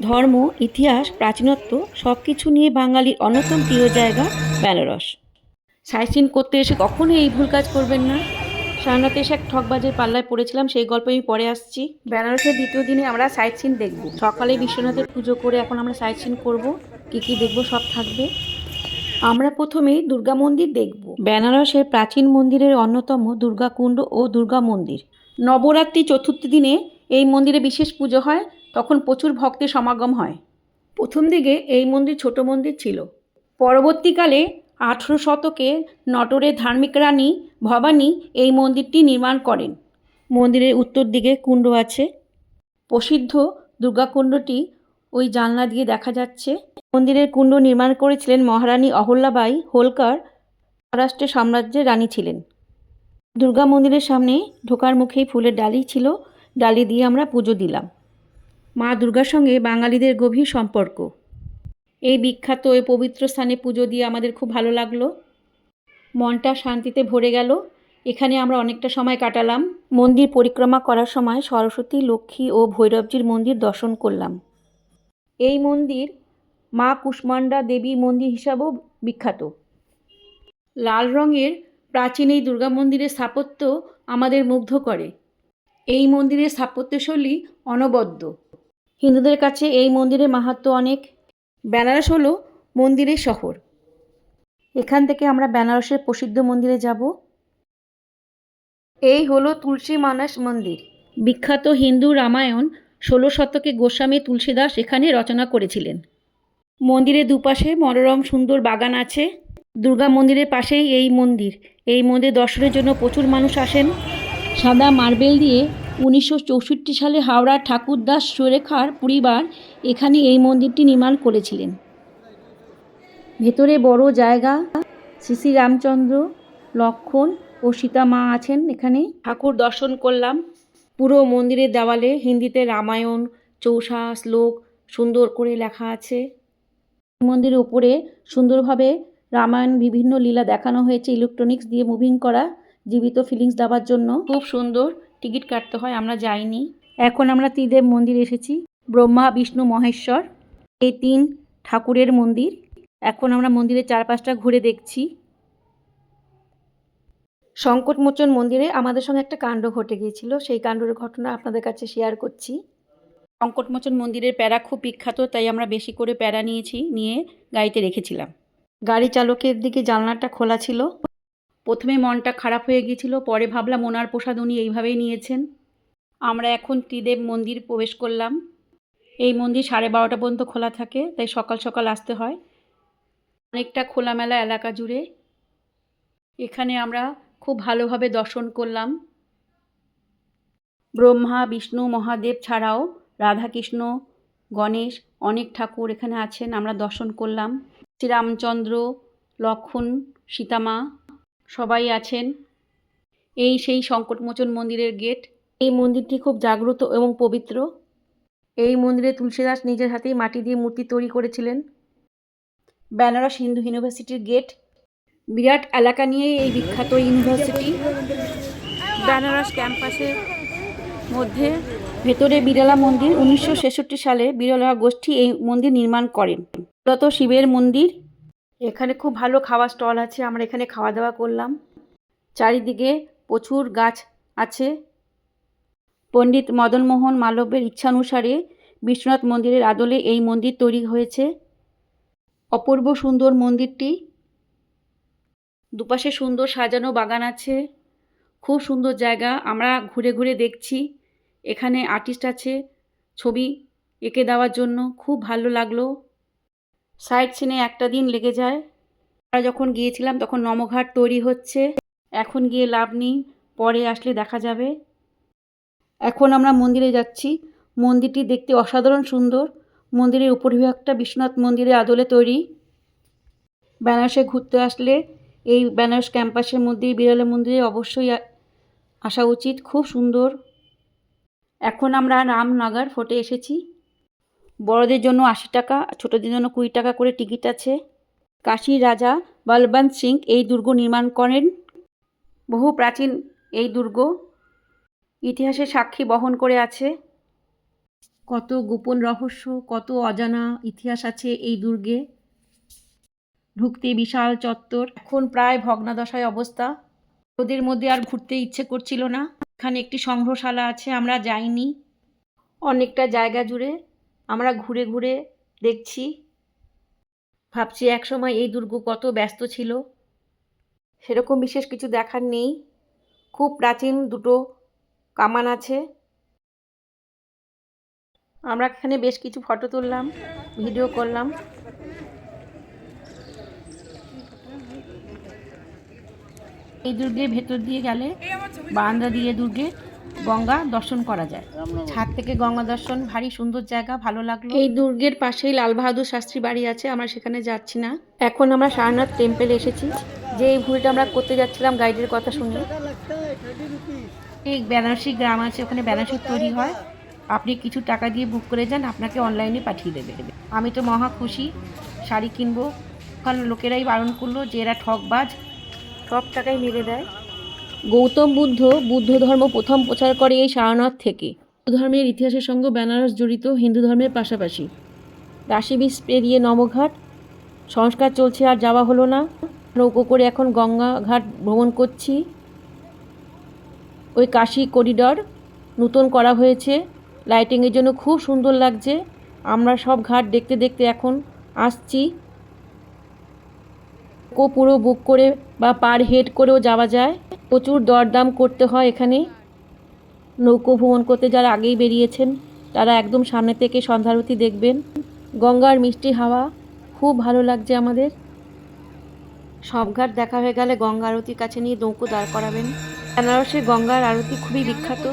ধর্ম ইতিহাস প্রাচীনত্ব সব কিছু নিয়ে বাঙালির অন্যতম প্রিয় জায়গা বেনারস। সাইট সিন করতে এসে কখনো এই ভুল কাজ করবেন না। সারনাথে এসে এক ঠকবাজের পাল্লায় পড়েছিলাম সেই গল্প আমি পরে আসছি। বেনারসের দ্বিতীয় দিনে আমরা সাইট সিন দেখব। সকালে বিশ্বনাথের পুজো করে এখন আমরা সাইট সিন করব। কী কী দেখব সব থাকবে। আমরা প্রথমে দুর্গা মন্দির দেখব। বেনারসের প্রাচীন মন্দিরের অন্যতম দুর্গাকুণ্ড ও দুর্গা মন্দির। নবরাত্রি চতুর্থ দিনে এই মন্দিরে বিশেষ পুজো হয়। তখন প্রচুর ভক্তের সমাগম হয়। প্রথম দিকে এই মন্দির ছোট মন্দির ছিল। পরবর্তীকালে আঠেরো শতকে নটরের ধার্মিক রানী ভবানী এই মন্দিরটি নির্মাণ করেন। মন্দিরের উত্তর দিকে কুণ্ড আছে। প্রসিদ্ধ দুর্গাকুণ্ডটি ওই জানলা দিয়ে দেখা যাচ্ছে। মন্দিরের কুণ্ড নির্মাণ করেছিলেন মহারানী অহল্যাবাই হোলকার, মহারাষ্ট্রের সাম্রাজ্যের রানী ছিলেন। দুর্গা মন্দিরের সামনে ঢোকার মুখেই ফুলের ডালি ছিল। ডালি দিয়ে আমরা পুজো দিলাম। মা দুর্গার সঙ্গে বাঙালিদের গভীর সম্পর্ক। এই বিখ্যাত এই পবিত্র স্থানে পুজো দিয়ে আমাদের খুব ভালো লাগল। মনটা শান্তিতে ভরে গেল। এখানে আমরা অনেকটা সময় কাটালাম। মন্দির পরিক্রমা করার সময় সরস্বতী, লক্ষ্মী ও ভৈরবজির মন্দির দর্শন করলাম। এই মন্দির মা কুষ্মান্ডা দেবীর মন্দির হিসাবেও বিখ্যাত। লাল রঙের প্রাচীন এই দুর্গা মন্দিরের স্থাপত্য আমাদের মুগ্ধ করে। এই মন্দিরের স্থাপত্যশৈলী অনবদ্য। হিন্দুদের কাছে এই মন্দিরের মাহাত্ম্য অনেক। বেনারস হলো মন্দিরের শহর। এখান থেকে আমরা বেনারসের প্রসিদ্ধ মন্দিরে যাব। এই হলো তুলসী মানস মন্দির। বিখ্যাত হিন্দু রামায়ণ ষোলো শতকে গোস্বামী তুলসীদাস এখানে রচনা করেছিলেন। মন্দিরের দুপাশে মনোরম সুন্দর বাগান আছে। দুর্গা মন্দিরের পাশেই এই মন্দির। এই মন্দির দর্শনের জন্য প্রচুর মানুষ আসেন। সাদা মার্বেল দিয়ে উনিশশো চৌষট্টি সালে হাওড়ার ঠাকুরদাস সুরেখার পরিবার এখানে এই মন্দিরটি নির্মাণ করেছিলেন। ভেতরে বড় জায়গা শ্রী রামচন্দ্র, লক্ষণ ও সীতা মা আছেন এখানে। ঠাকুর দর্শন করলাম। পুরো মন্দিরের দেওয়ালে হিন্দিতে রামায়ণ, চৌষা, শ্লোক সুন্দর করে লেখা আছে। মন্দিরের উপরে সুন্দরভাবে রামায়ণ বিভিন্ন লীলা দেখানো হয়েছে ইলেকট্রনিক্স দিয়ে মুভিং করা, জীবিত ফিলিংস দেওয়ার জন্য। খুব সুন্দর। টিকিট কাটতে হয় আমরা যাইনি। এখন আমরা ত্রিদেব মন্দির এসেছি ব্রহ্মা বিষ্ণু মহেশ্বর এই তিন ঠাকুরের মন্দির। এখন আমরা মন্দিরের চারপাশটা ঘুরে দেখছি। সংকটমোচন মন্দিরে আমাদের সঙ্গে একটা কাণ্ড ঘটে গিয়েছিল সেই কাণ্ডের ঘটনা আপনাদের কাছে শেয়ার করছি। সংকটমোচন মন্দিরের প্যারা খুব বিখ্যাত তাই আমরা বেশি করে প্যারা নিয়েছি নিয়ে গাড়িতে রেখেছিলাম। গাড়ি চালকের দিকে জানলাটা খোলা ছিল। প্রথমে মনটা খারাপ হয়ে গিয়েছিল, পরে ভাবলাম ওনার প্রসাদ উনি এইভাবেই নিয়েছেন। আমরা এখন ত্রিদেব মন্দির প্রবেশ করলাম। এই মন্দির সাড়ে বারোটা পর্যন্ত খোলা থাকে, তাই সকাল সকাল আসতে হয়। অনেকটা খোলামেলা এলাকা জুড়ে। এখানে আমরা খুব ভালোভাবে দর্শন করলাম। ব্রহ্মা, বিষ্ণু, মহাদেব ছাড়াও রাধাকৃষ্ণ, গণেশ অনেক ঠাকুর এখানে আছেন, আমরা দর্শন করলাম। শ্রীরামচন্দ্র, লক্ষণ, সীতামা সবাই আছেন। এই সেই সংকটমোচন মন্দিরের গেট। এই মন্দিরটি খুব জাগ্রত এবং পবিত্র। এই মন্দিরে তুলসীদাস নিজের হাতেই মাটি দিয়ে মূর্তি তৈরি করেছিলেন। বেনারস হিন্দু ইউনিভার্সিটির গেট। বিরাট এলাকা নিয়ে এই বিখ্যাত ইউনিভার্সিটি। বেনারস ক্যাম্পাসের মধ্যে ভেতরে বিড়লা মন্দির। উনিশশো ছেষট্টি সালে বিড়লা গোষ্ঠী এই মন্দির নির্মাণ করেন। মূলত শিবের মন্দির। এখানে খুব ভালো খাওয়া স্টল আছে, আমরা এখানে খাওয়া দাওয়া করলাম। চারিদিকে প্রচুর গাছ আছে। পণ্ডিত মদনমোহন মালব্যের ইচ্ছানুসারে বিশ্বনাথ মন্দিরের আদলে এই মন্দির তৈরি হয়েছে। অপূর্ব সুন্দর মন্দিরটি। দুপাশে সুন্দর সাজানো বাগান আছে। খুব সুন্দর জায়গা, আমরা ঘুরে ঘুরে দেখছি। এখানে আর্টিস্ট আছে, ছবি এঁকে দেওয়ার জন্য খুব ভালো লাগল। সাইট সিনে একটা দিন লেগে যায়। আমরা যখন গিয়েছিলাম তখন নমঘাট তৈরি হচ্ছে। এখন গিয়ে লাভ নেই, পরে আসলে দেখা যাবে। এখন আমরা মন্দিরে যাচ্ছি। মন্দিরটি দেখতে অসাধারণ সুন্দর। মন্দিরের উপরিভাগটা বিশ্বনাথ মন্দিরের আদলে তৈরি। বেনারসে ঘুরতে আসলে এই বেনারস ক্যাম্পাসের মধ্যে বিড়ালে মন্দিরে অবশ্যই আসা উচিত। খুব সুন্দর। এখন আমরা রামনগর ফোর্টে এসেছি। বড়দের জন্য আশি টাকা, ছোটদের জন্য কুড়ি টাকা করে টিকিট আছে। কাশীর রাজা বলবন্ত সিং এই দুর্গ নির্মাণ করেন। বহু প্রাচীন এই দুর্গ ইতিহাসের সাক্ষী বহন করে আছে। কত গোপন রহস্য, কত অজানা ইতিহাস আছে এই দুর্গে। ঢুকতে বিশাল চত্বর। এখন প্রায় ভগ্নাদশায় অবস্থা। ওদের মধ্যে আর ঘুরতে ইচ্ছে করছিল না। এখানে একটি সংগ্রহশালা আছে, আমরা যাইনি। অনেকটা জায়গা জুড়ে আমরা ঘুরে ঘুরে দেখছি। ভাবছি একসময় এই দুর্গ কত ব্যস্ত ছিল। সেরকম বিশেষ কিছু দেখার নেই। খুব প্রাচীন, দুটো কামান আছে। আমরা এখানে বেশ কিছু ফটো তুললাম, ভিডিও করলাম। এই দুর্গের ভেতর দিয়ে গেলে বারান্দা দিয়ে দুর্গে গঙ্গা দর্শন করা যায়। ছাদ থেকে গঙ্গা দর্শন ভারী সুন্দর জায়গা ভালো লাগল। এই দুর্গের পাশেই লাল বাহাদুর শাস্ত্রী বাড়ি আছে আমরা সেখানে যাচ্ছি না। এখন আমরা সারনাথ টেম্পেলে এসেছি যে এই ভুলটা আমরা করতে যাচ্ছিলাম গাইডের কথা শুনে। এই বেনারসি গ্রাম আছে ওখানে বেনারসি তৈরি হয়। আপনি কিছু টাকা দিয়ে বুক করে যান আপনাকে অনলাইনে পাঠিয়ে দেবে। আমি তো মহা খুশি শাড়ি কিনবো। কারণ লোকেরাই বারণ করল যে এরা ঠকবাজ। সব টাকাই মেরে দেয়। গৌতম বুদ্ধ বুদ্ধ ধর্ম প্রথম প্রচার করে এই সারনাথ থেকে। ধর্মের ইতিহাসের সঙ্গে বেনারস জড়িত হিন্দু ধর্মের পাশাপাশি। রাশি বিষ পেরিয়ে নবঘাট, সংস্কার চলছে আর যাওয়া হলো না। নৌকো করে এখন গঙ্গা ঘাট ভ্রমণ করছি। ওই কাশি করিডর নতুন করা হয়েছে। লাইটিংয়ের জন্য খুব সুন্দর লাগছে। আমরা সব ঘাট দেখতে দেখতে এখন আসছি। কো পুরো বুক করে বা পার হেড করেও যাওয়া যায়। প্রচুর দরদাম করতে হয় এখানে। নৌকো ভ্রমণ করতে যারা আগেই বেরিয়েছেন, তারা একদম সামনে থেকে সন্ধ্যারতি দেখবেন। গঙ্গার মিষ্টি হাওয়া, খুব ভালো লাগছে আমাদের। সব ঘাট দেখা হয়ে গেলে গঙ্গা আরতির কাছে নিয়ে নৌকো দাঁড় করাবেন। বেনারসে গঙ্গার আরতি খুবই বিখ্যাত।